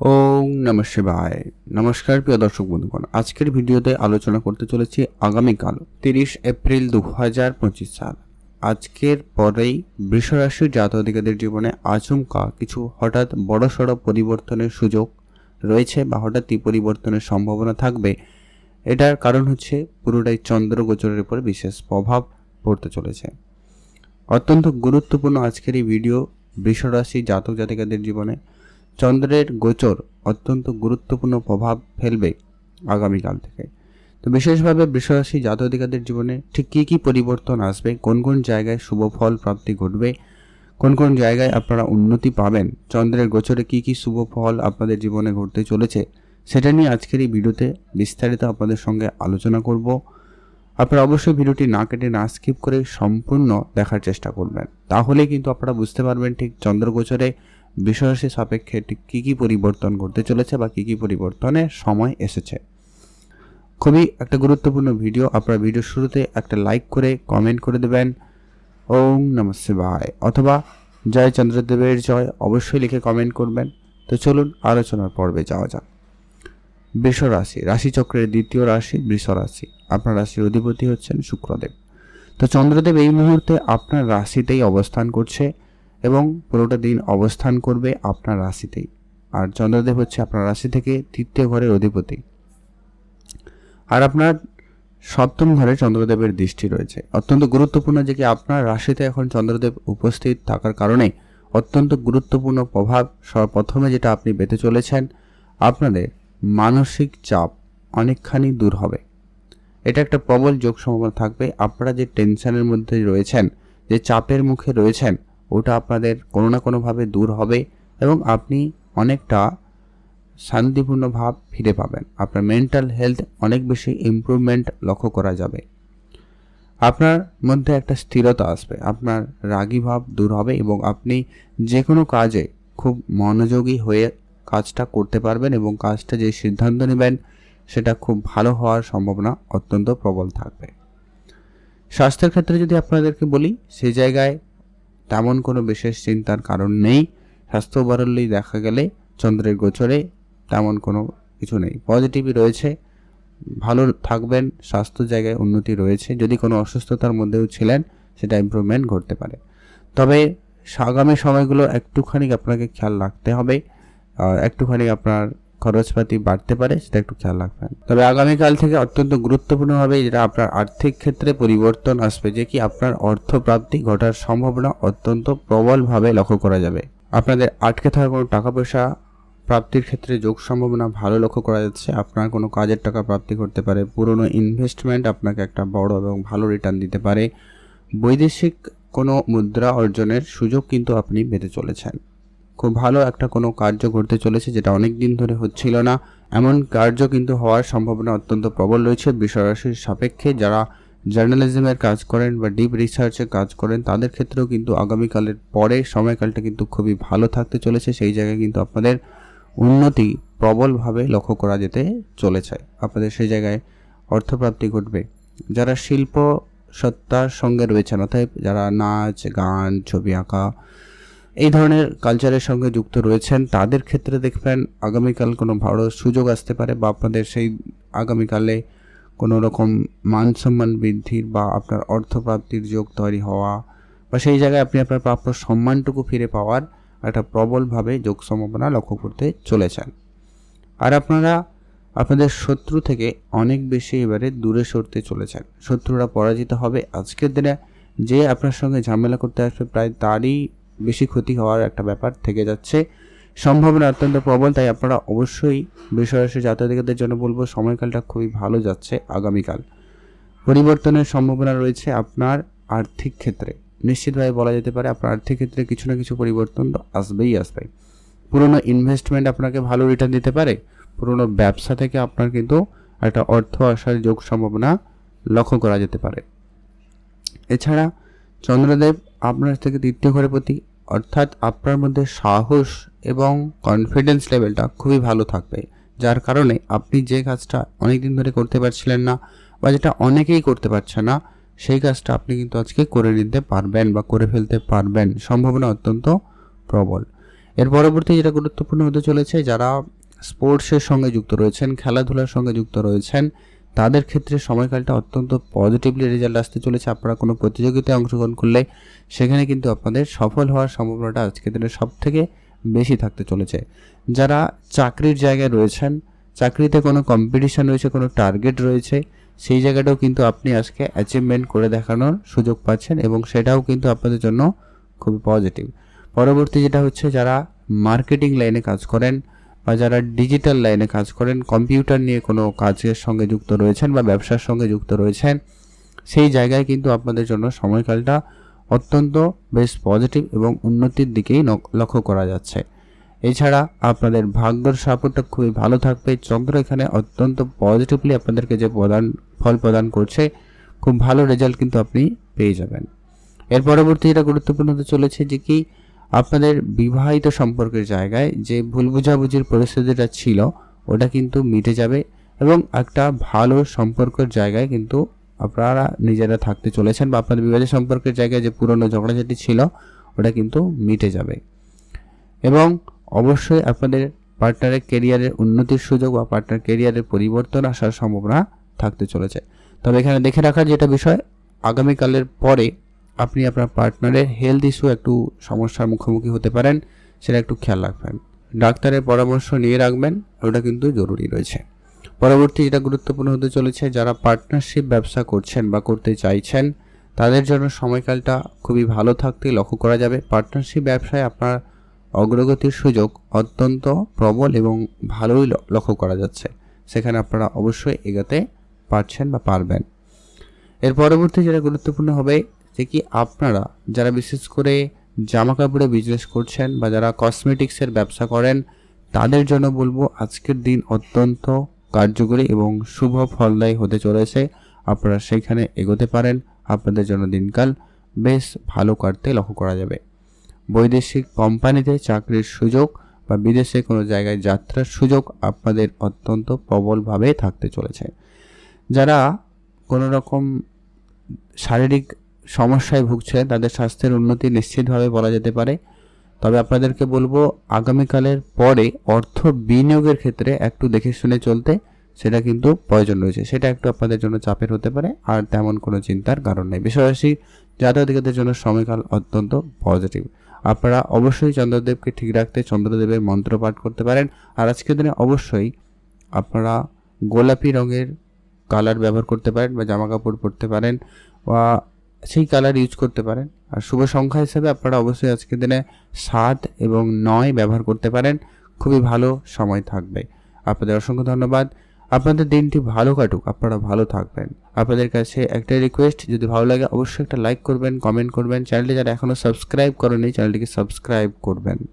ওং নম শিবায়। নমস্কার, প্রিয় দর্শক বন্ধুগণ। আজকের ভিডিওতে আলোচনা করতে চলেছি আগামীকাল তিরিশ এপ্রিল দু হাজার পঁচিশ সাল। আজকের পরেই বৃষরাশির জাতক জীবনে আচমকা কিছু হঠাৎ বড়সড় পরিবর্তনের সুযোগ রয়েছে বা হঠাৎই পরিবর্তনের সম্ভাবনা থাকবে, এটার কারণ হচ্ছে পুরোটাই চন্দ্র গোচরের উপর বিশেষ প্রভাব পড়তে চলেছে। অত্যন্ত গুরুত্বপূর্ণ আজকের এই ভিডিও বৃষরাশি জাতক জাতিকাদের জীবনে চন্দ্রের গোচর অত্যন্ত গুরুত্বপূর্ণ প্রভাব ফেলবে আগামীকাল থেকে। তো বিশেষভাবে বৃষরাশি জাতকাদের জীবনে ঠিক কী কী পরিবর্তন আসবে, কোন কোন জায়গায় শুভ ফল প্রাপ্তি ঘটবে, কোন কোন জায়গায় আপনারা উন্নতি পাবেন, চন্দ্রের গোচরে কী কী শুভ ফল আপনাদের জীবনে ঘটতে চলেছে, সেটা নিয়ে আজকের এই ভিডিওতে বিস্তারিত আপনাদের সঙ্গে আলোচনা করব। আপনারা অবশ্যই ভিডিওটি না কেটে, না স্কিপ করে সম্পূর্ণ দেখার চেষ্টা করবেন। তাহলে কিন্তু আপনারা বুঝতে পারবেন ঠিক চন্দ্রগোচরে বিষয়রাশি সাপেক্ষে কী কী পরিবর্তন ঘটতে চলেছে বা কী কী পরিবর্তনের সময় এসেছে? খুবই একটা গুরুত্বপূর্ণ ভিডিও। আপনারা ভিডিও শুরুতে একটা লাইক করে কমেন্ট করে দেবেন। ওং নম শিবায়। অথবা জয় চন্দ্রদেবের জয় অবশ্যই লিখে কমেন্ট করবেন। তো চলুন আলোচনার পর্বে যাওয়া যাক। বৃষ রাশি রাশিচক্রের দ্বিতীয় রাশি বৃষ রাশি। আপনার রাশির অধিপতি হচ্ছেন শুক্রদেব। তো চন্দ্রদেব এই মুহূর্তে আপনার রাশিতেই অবস্থান করছে। এবং পুরোটা দিন অবস্থান করবে আপনার রাশিতেই। আর চন্দ্রদেব হচ্ছে আপনার রাশি থেকে তৃতীয় ঘরের অধিপতি। আর আপনার সপ্তম ঘরে চন্দ্রদেবের দৃষ্টি রয়েছে। অত্যন্ত গুরুত্বপূর্ণ যে কি আপনার রাশিতে এখন চন্দ্রদেব উপস্থিত থাকার কারণে অত্যন্ত গুরুত্বপূর্ণ প্রভাব সর্বপ্রথমে যেটা আপনি পেতে চলেছেন, আপনাদের মানসিক চাপ অনেকখানি দূর হবে। এটা একটা প্রবল যোগ সম্ভাবনা থাকবে। আপনারা যে টেনশনের মধ্যে রয়েছেন, যে চাপের মুখে রয়েছেন ওটা আপনাদের কোনো না কোনোভাবে দূর হবে এবং আপনি অনেকটা শান্তিপূর্ণ ভাব ফিরে পাবেন। আপনার মেন্টাল হেলথ অনেক বেশি ইম্প্রুভমেন্ট লক্ষ্য করা যাবে। আপনার মধ্যে একটা স্থিরতা আসবে, আপনার রাগী ভাব দূর হবে এবং আপনি যে কোনো কাজে খুব মনোযোগী হয়ে কাজটা করতে পারবেন এবং কাজটা যে সিদ্ধান্ত নেবেন, সেটা খুব ভালো হওয়ার সম্ভাবনা অত্যন্ত প্রবল থাকবে। স্বাস্থ্যের ক্ষেত্রে যদি আপনাদেরকে বলি সেই জায়গায় তেমন কোনো বিশেষ চিন্তার কারণ নেই। স্বাস্থ্য বারল্যই দেখা গেলে চন্দ্রের গোচরে তেমন কোনো কিছু নেই। পজিটিভই রয়েছে, ভালো থাকবেন, স্বাস্থ্য জায়গায় উন্নতি রয়েছে। যদি কোনো অসুস্থতার মধ্যেও ছিলেন, সেটা ইম্প্রুভমেন্ট ঘটতে পারে। তবে আগামী সময়গুলো একটুখানি আপনাকে খেয়াল রাখতে হবে। একটুখানি আপনার খরচপাতি বাড়তে পারে, সেটা একটু খেয়াল রাখবেন। তবে আগামীকাল থেকে অত্যন্ত গুরুত্বপূর্ণভাবে যেটা আপনার আর্থিক ক্ষেত্রে পরিবর্তন আসবে, যে কি আপনার অর্থ প্রাপ্তি ঘটার সম্ভাবনা অত্যন্ত প্রবলভাবে লক্ষ্য করা যাবে। আপনাদের আটকে থাকা কোনো টাকা পয়সা প্রাপ্তির ক্ষেত্রে যোগ সম্ভাবনা ভালো লক্ষ্য করা যাচ্ছে। আপনার কোনো কাজের টাকা প্রাপ্তি করতে পারে, পুরনো ইনভেস্টমেন্ট আপনাকে একটা বড় এবং ভালো রিটার্ন দিতে পারে। বৈদেশিক কোনো মুদ্রা অর্জনের সুযোগ কিন্তু আপনি পেতে চলেছেন। খুব ভালো একটা কোনো কার্য ঘটতে চলেছে যেটা অনেক দিন ধরে হচ্ছিল না। এমন কার্য কিন্তু হওয়ার সম্ভাবনা অত্যন্ত প্রবল রয়েছে। বিষয়রাশির সাপেক্ষে যারা জার্নালিজমের কাজ করেন বা ডিপ রিসার্চে কাজ করেন, তাদের ক্ষেত্রেও কিন্তু আগামীকালের পরে সময়কালটা কিন্তু খুবই ভালো থাকতে চলেছে। সেই জায়গায় কিন্তু আপনাদের উন্নতি প্রবলভাবে লক্ষ্য করা যেতে চলেছে। আপনাদের সেই জায়গায় অর্থপ্রাপ্তি ঘটবে। যারা শিল্প সত্তার সঙ্গে রয়েছেন অর্থাৎ যারা নাচ, গান, ছবি আঁকা এই ধরনের কালচারের সঙ্গে যুক্ত রয়েছেন। তাদের ক্ষেত্রে দেখবেন আগামীকাল কোনো ভালো সুযোগ আসতে পারে বা আপনাদের সেই আগামীকালে কোনো রকম মান সম্মান বৃদ্ধির বা আপনার অর্থপ্রাপ্তির যোগ তৈরি হওয়া বা সেই জায়গায় আপনি আপনার প্রাপ্য সম্মানটুকু ফিরে পাওয়ার একটা প্রবলভাবে যোগ সম্ভাবনা লক্ষ্য করতে চলেছেন। আর আপনারা, আপনাদের শত্রু থেকে অনেক বেশি এবারে দূরে সরতে চলেছেন। শত্রুরা পরাজিত হবে। আজকের দিনে যে আপনার সঙ্গে ঝামেলা করতে আসবে প্রায় তারই বেশি ক্ষতি হওয়ার একটা ব্যাপার থেকে যাচ্ছে। সম্ভাবনা অত্যন্ত প্রবল, তাই আপনারা অবশ্যই বিষয়রাশি জাতকদের জন্য বলব, সময়কালটা খুবই ভালো যাচ্ছে আগামীকাল। পরিবর্তনের সম্ভাবনা রয়েছে আপনার আর্থিক ক্ষেত্রে। নিশ্চিতভাবে বলা যেতে পারে আপনার আর্থিক ক্ষেত্রে কিছু না কিছু পরিবর্তন তো আসবেই আসবে। পুরনো ইনভেস্টমেন্ট আপনাকে ভালো রিটার্ন দিতে পারে, পুরনো ব্যবসা থেকে আপনার কিন্তু একটা অর্থ আসার যোগ সম্ভাবনা লক্ষ্য করা যেতে পারে। এছাড়া চন্দ্রদেব আপনার থেকে দ্বিতীয় ঘরের প্রতি, অর্থাৎ আপনার মধ্যে সাহস এবং কনফিডেন্স লেভেলটা খুবই ভালো থাকবে। যার কারণে আপনি যে কাজটা অনেক দিন ধরে করতে পারছিলেন না বা যেটা অনেকেই করতে পারছে না, সেই কাজটা আপনি কিন্তু আজকে করে নিতে পারবেন বা করে ফেলতে পারবেন। সম্ভাবনা অত্যন্ত প্রবল। এর পরবর্তী যেটা গুরুত্বপূর্ণ হতে চলেছে, যারা স্পোর্টসের সঙ্গে যুক্ত রয়েছেন, খেলাধুলার সঙ্গে যুক্ত রয়েছেন তাদের ক্ষেত্রে সময়কালটা অত্যন্ত পজিটিভলি রেজাল্ট আসতে চলেছে। আপনারা কোনো প্রতিযোগিতায় অংশগ্রহণ করলে সেখানে কিন্তু আপনাদের সফল হওয়ার সম্ভাবনাটা আজকের দিনে সব থেকে বেশি থাকতে চলেছে। যারা চাকরির জায়গায় রয়েছেন, চাকরিতে কোনো কম্পিটিশন রয়েছে, কোনো টার্গেট রয়েছে, সেই জায়গাটাও কিন্তু আপনি আজকে অ্যাচিভমেন্ট করে দেখানোর সুযোগ পাচ্ছেন এবং সেটাও কিন্তু আপনাদের জন্য খুবই পজিটিভ পরবর্তী যেটা হচ্ছে, যারা মার্কেটিং লাইনে কাজ করেন বা যারা ডিজিটাল লাইনে কাজ করেন কম্পিউটার নিয়ে কোনো কাজের সঙ্গে যুক্ত রয়েছেন বা ব্যবসার সঙ্গে যুক্ত রয়েছেন, সেই জায়গায় কিন্তু আপনাদের জন্য সময়কালটা অত্যন্ত বেশ পজিটিভ এবং উন্নতির দিকেই লক্ষ্য করা যাচ্ছে। এছাড়া আপনাদের ভাগ্যর সাপোর্টটা খুবই ভালো থাকবে। চন্দ্র এখানে অত্যন্ত পজিটিভলি আপনাদেরকে যে প্রদান, ফল প্রদান করছে, খুব ভালো রেজাল্ট কিন্তু আপনি পেয়ে যাবেন। এর পরবর্তী যেটা গুরুত্বপূর্ণ হতে চলেছে যে কি আপনাদের বিবাহিত সম্পর্কের জায়গায় যে ভুল বোঝাবুঝির পরিস্থিতিটা ছিল, ওটা কিন্তু মিটে যাবে এবং একটা ভালো সম্পর্কের জায়গায় কিন্তু আপনারা নিজেরা থাকতে চলেছেন বা আপনাদের বিবাহিত সম্পর্কের জায়গায় যে পুরনো ঝগড়াঝাটি ছিল, ওটা কিন্তু মিটে যাবে। এবং অবশ্যই আপনাদের পার্টনারের কেরিয়ারের উন্নতির সুযোগ বা পার্টনার কেরিয়ারের পরিবর্তন আসার সম্ভাবনা থাকতে চলেছে। তবে এখানে দেখে রাখার যেটা বিষয়, আগামীকালের পরে আপনি আপনার পার্টনারের হেলথ ইস্যু একটু সমস্যার মুখোমুখি হতে পারেন, সেটা একটু খেয়াল রাখবেন। ডাক্তারের পরামর্শ নিয়ে রাখবেন, ওটা কিন্তু জরুরি রয়েছে। পরবর্তী যেটা গুরুত্বপূর্ণ হতে চলেছে, যারা পার্টনারশিপ ব্যবসা করছেন বা করতে চাইছেন, তাদের জন্য সময়কালটা খুবই ভালো থাকতে লক্ষ্য করা যাবে। পার্টনারশিপ ব্যবসায় আপনার অগ্রগতির সুযোগ অত্যন্ত প্রবল এবং ভালোই লক্ষ্য করা যাচ্ছে। সেখানে আপনারা অবশ্যই এগোতে পারছেন বা পারবেন। এর পরবর্তী যেটা গুরুত্বপূর্ণ হবে যে কি আপনারা যারা বিশেষ করে জামা কাপড়ে বিজনেস করছেন বা যারা কসমেটিক্সের ব্যবসা করেন, তাদের জন্য বলব আজকের দিন অত্যন্ত কার্যকরী এবং শুভ ফলদায়ী হতে চলেছে। আপনারা সেইখানে এগোতে পারেন, আপনাদের জন্য দিনকাল বেশ ভালো কাটতে লক্ষ্য করা যাবে। বৈদেশিক কোম্পানিতে চাকরির সুযোগ বা বিদেশে কোনো জায়গায় যাত্রার সুযোগ আপনাদের অত্যন্ত প্রবলভাবে থাকতে চলেছে। যারা কোনো রকম শারীরিক সমস্যায় ভুগছে, তাদের স্বাস্থ্যের উন্নতি নিশ্চিতভাবে বলা যেতে পারে। তবে আপনাদেরকে বলব, আগামীকালের পরে অর্থ বিনিয়োগের ক্ষেত্রে একটু দেখে শুনে চলতে সেটা কিন্তু প্রয়োজন রয়েছে। সেটা একটু আপনাদের জন্য চাপের হতে পারে, আর তেমন কোনো চিন্তার কারণ নেই। বিষয়রাশি জাতকদের জন্য সময়কাল অত্যন্ত পজিটিভ। আপনারা অবশ্যই চন্দ্রদেবকে ঠিক রাখতে চন্দ্রদেবের মন্ত্র পাঠ করতে পারেন। আর আজকের দিনে অবশ্যই আপনারা গোলাপি রঙের কালার ব্যবহার করতে পারেন বা জামা কাপড় পরতে পারেন। বা সেই কালার ইউজ করতে পারেন। আর শুভ সংখ্যা হিসেবে আপনারা অবশ্যই আজকের দিনে সাত এবং নয় ব্যবহার করতে পারেন। খুবই ভালো সময় থাকবে। আপনাদের অসংখ্য ধন্যবাদ। আপনাদের দিনটি ভালো কাটুক, আপনারা ভালো থাকবেন। আপনাদের কাছে একটাই রিকোয়েস্ট যদি ভালো লাগে অবশ্যই একটা লাইক করবেন কমেন্ট করবেন। চ্যানেলটি যারা এখনও সাবস্ক্রাইব করেনি চ্যানেলটিকে সাবস্ক্রাইব করবেন।